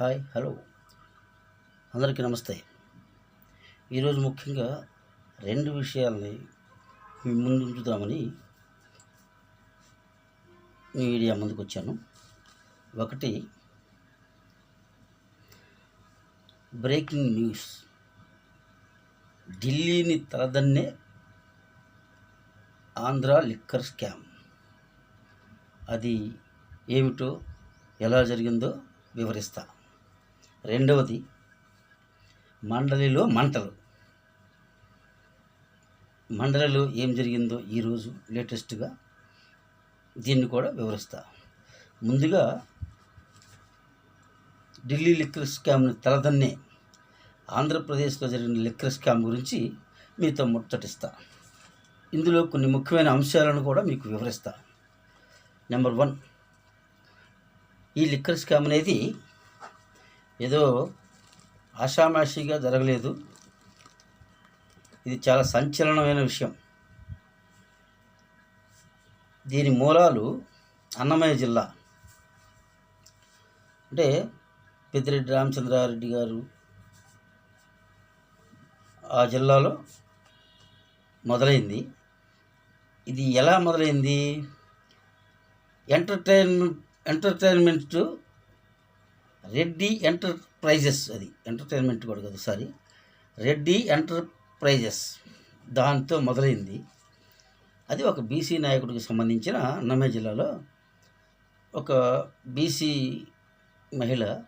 Hi hello. అందరికీ నమస్తే. ఈరోజు ముఖ్యంగా రెండు విషయాల్ని మీ ముందు ఉంచుదామని మీడియా ముందుకు వచ్చాను. ఒకటి బ్రేకింగ్ న్యూస్. ఢిల్లీని తలదన్నే ఆంధ్ర లిక్కర్ స్కామ్. అది ఏమిటో ఎలా జరిగిందో వివరిస్తా. రెండవది మండలిలో మంటలు. మండలిలో ఏం జరిగిందో ఈరోజు లేటెస్ట్గా దీన్ని కూడా వివరిస్తా. ముందుగా ఢిల్లీ లిక్కర్ స్కామ్ను తలదన్నే ఆంధ్రప్రదేశ్లో జరిగిన లిక్కర్ స్కామ్ గురించి మీతో ముట్టటిస్తా ఇందులో కొన్ని ముఖ్యమైన అంశాలను కూడా మీకు వివరిస్తా. నెంబర్ వన్ ఈ లిక్కర్ స్కామ్ అనేది ఏదో ఆషామాషిగా జరగలేదు. ఇది చాలా సంచలనమైన విషయం. దీని మూలాలు అన్నమయ్య జిల్లా. అంటే పెద్దిరెడ్డి రామచంద్రారెడ్డి గారు ఆ జిల్లాలో మొదలైంది. ఇది ఎలా మొదలైంది? ఎంటర్టైన్మెంట్ ఎంటర్టైన్మెంట్ రెడ్డి ఎంటర్ప్రైజెస్ అది. ఎంటర్టైన్మెంట్ కూడా కదా సారీ. రెడ్డి ఎంటర్ప్రైజెస్. దాంతో మొదలైంది. అది ఒక బీసీ నాయకుడికి సంబంధించిన అన్నమయ్య జిల్లాలో ఒక బీసీ మహిళ.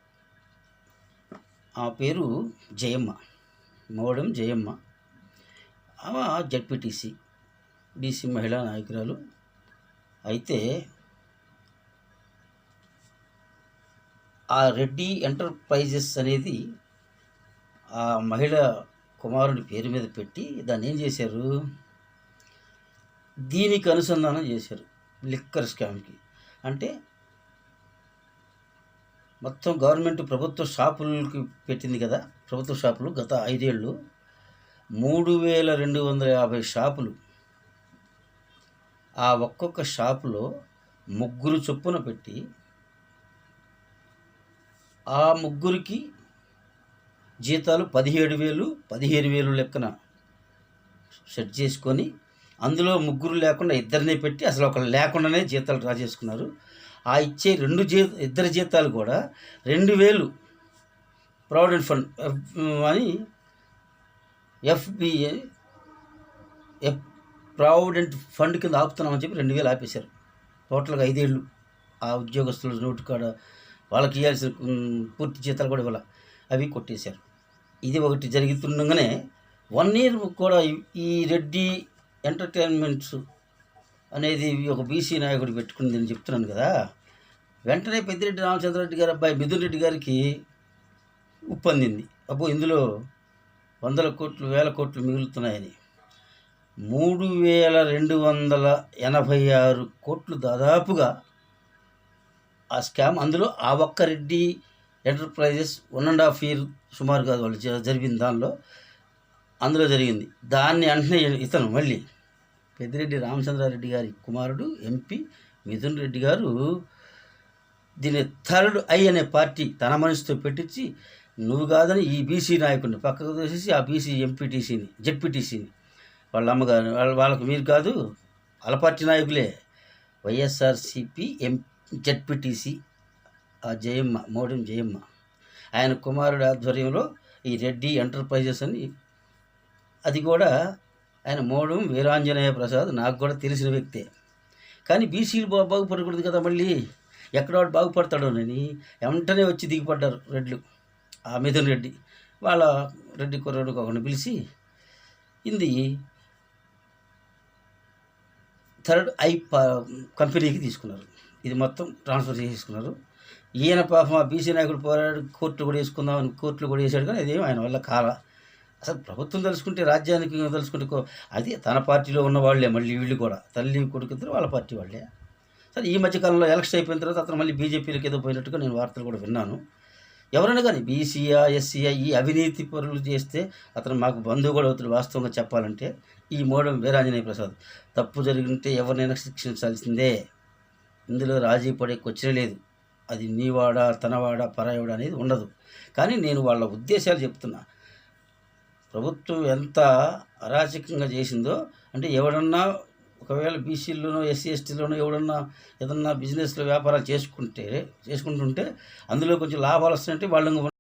ఆ పేరు జయమ్మ. మోడం జయమ్మ. ఆమె జడ్పీటీసీ బీసీ మహిళా నాయకురాలు. అయితే ఆ రెడ్డి ఎంటర్ప్రైజెస్ అనేది ఆ మహిళ కుమారుని పేరు మీద పెట్టి దాన్ని ఏం చేశారు? దీనికి అనుసంధానం చేశారు లిక్కర్ స్కామ్కి. అంటే మొత్తం గవర్నమెంట్ ప్రభుత్వ షాపులకి పెట్టింది కదా ప్రభుత్వ షాపులు గత ఐదేళ్ళు మూడు వేల రెండు వందల యాభై షాపులు. ఆ ఒక్కొక్క షాపులో ముగ్గురు చొప్పున పెట్టి ఆ ముగ్గురికి జీతాలు పదిహేడు వేలు పదిహేను వేలు లెక్కన సెట్ చేసుకొని అందులో ముగ్గురు లేకుండా ఇద్దరిని పెట్టి అసలు ఒకరు లేకుండానే జీతాలు డ్రా చేసుకున్నారు. ఆ ఇచ్చే రెండు జీ ఇద్దరు జీతాలు కూడా రెండు వేలు ప్రావిడెంట్ ఫండ్ అని ఎఫ్బిఏ ఎఫ్ ప్రావిడెంట్ ఫండ్ కింద ఆపుతున్నామని చెప్పి రెండు వేలు ఆపేశారు. టోటల్గా ఐదేళ్ళు ఆ ఉద్యోగస్తుల నోటు కాడ వాళ్ళకి ఇవ్వాల్సిన పూర్తి జీతాలు కూడా ఇవ్వాలి. అవి కొట్టేశారు. ఇది ఒకటి జరుగుతుండగానే వన్ ఇయర్ కూడా ఈ- రెడ్డి ఎంటర్టైన్మెంట్స్ అనేది ఒక బీసీ నాయకుడు పెట్టుకుంది అని చెప్తున్నాను కదా. వెంటనే పెద్దిరెడ్డి రామచంద్రరెడ్డి గారి అబ్బాయి మిథున్ రెడ్డి గారికి ఉప్పందింది అబ్బో ఇందులో వందల కోట్లు వేల కోట్లు మిగులుతున్నాయని. మూడు వేల రెండు వందల ఎనభై ఆరు కోట్లు దాదాపుగా ఆ స్కామ్. అందులో ఆ ఒక్క Reddy enterprises one and half year సుమారుగా వాళ్ళు జ- జరిగింది దానిలో. అందులో జరిగింది. దాన్ని వెంటనే ఇతను మళ్ళీ పెద్దిరెడ్డి రామచంద్రారెడ్డి గారి కుమారుడు ఎంపీ మిథున్ రెడ్డి గారు దీని థర్డ్ ఐ అనే పార్టీ తన మనసుతో పెట్టించి నువ్వు కాదని ఈ బీసీ నాయకుడిని పక్కకు తీసేసి ఆ బీసీ ఎంపీటీసీని జెడ్పీటీసీని వాళ్ళ అమ్మగారు వాళ్ళ వాళ్ళకు మీరు కాదు వాళ్ళ పార్టీ నాయకులే. వైఎస్ఆర్సిపి ఎంపీ జెడ్పీటీసీ ఆ జయమ్మ మోడెం జయమ్మ. ఆయన కుమారుడు ఆధ్వర్యంలో ఈ రెడ్డి ఎంటర్ప్రైజెస్ అని అది కూడా ఆయన మోడం వీరాంజనేయ ప్రసాద్ నాకు కూడా తెలిసిన వ్యక్తే. కానీ బీసీలు బా బాగుపడకూడదు కదా మళ్ళీ. ఎక్కడోడు బాగుపడతాడోనని వెంటనే వచ్చి దిగిపడ్డారు రెడ్లు. ఆ మిథున్ రెడ్డి. వాళ్ళ రెడ్డి కుర్రాడు ఒకరిని పిలిచి ఇది థర్డ్ ఐ ప- కంపెనీకి తీసుకున్నారు. ఇది మొత్తం ట్రాన్స్ఫర్ చేసేసుకున్నారు. ఈయన పాపం ఆ బీసీ నాయకుడు పోరాడు కోర్టులు కూడా వేసుకుందామని కోర్టులు కూడా వేసాడు కానీ అదేం ఆయన వల్ల కాల. అసలు ప్రభుత్వం తలుచుకుంటే రాజ్యానికి తలుచుకుంటే అది తన పార్టీలో ఉన్న వాళ్ళే మళ్ళీ వీళ్ళు కూడా. తల్లి కొడుకు ఇద్దరు వాళ్ళ పార్టీ వాళ్ళే. సరే ఈ మధ్యకాలంలో ఎలక్షన్ అయిపోయిన తర్వాత అతను మళ్ళీ బీజేపీలకు ఏదో పోయినట్టుగా నేను వార్తలు కూడా విన్నాను. ఎవరైనా కానీ బీసీఆ ఎస్సీఆ ఈ అవినీతి పరులు చేస్తే అతను మాకు బంధువు కూడా అవుతాడు వాస్తవంగా చెప్పాలంటే. ఈ మోడం వీరాంజనేయ ప్రసాద్. తప్పు జరిగింటే ఎవరినైనా శిక్షించాల్సిందే. ఇందులో రాజీ పడే క్వశ్చనే లేదు. అది నీవాడా తనవాడా పరాయవాడ అనేది ఉండదు. కానీ నేను వాళ్ళ ఉద్దేశాలు చెప్తున్నా. ప్రభుత్వం ఎంత అరాచకంగా చేసిందో అంటే ఎవడన్నా ఒకవేళ బీసీల్లోనో ఎస్సీ ఎస్టీలోనో ఎవడన్నా ఏదన్నా బిజినెస్లో వ్యాపారాలు చేసుకుంటే చేసుకుంటుంటే అందులో కొంచెం లాభాలు వస్తాయంటే వాళ్ళు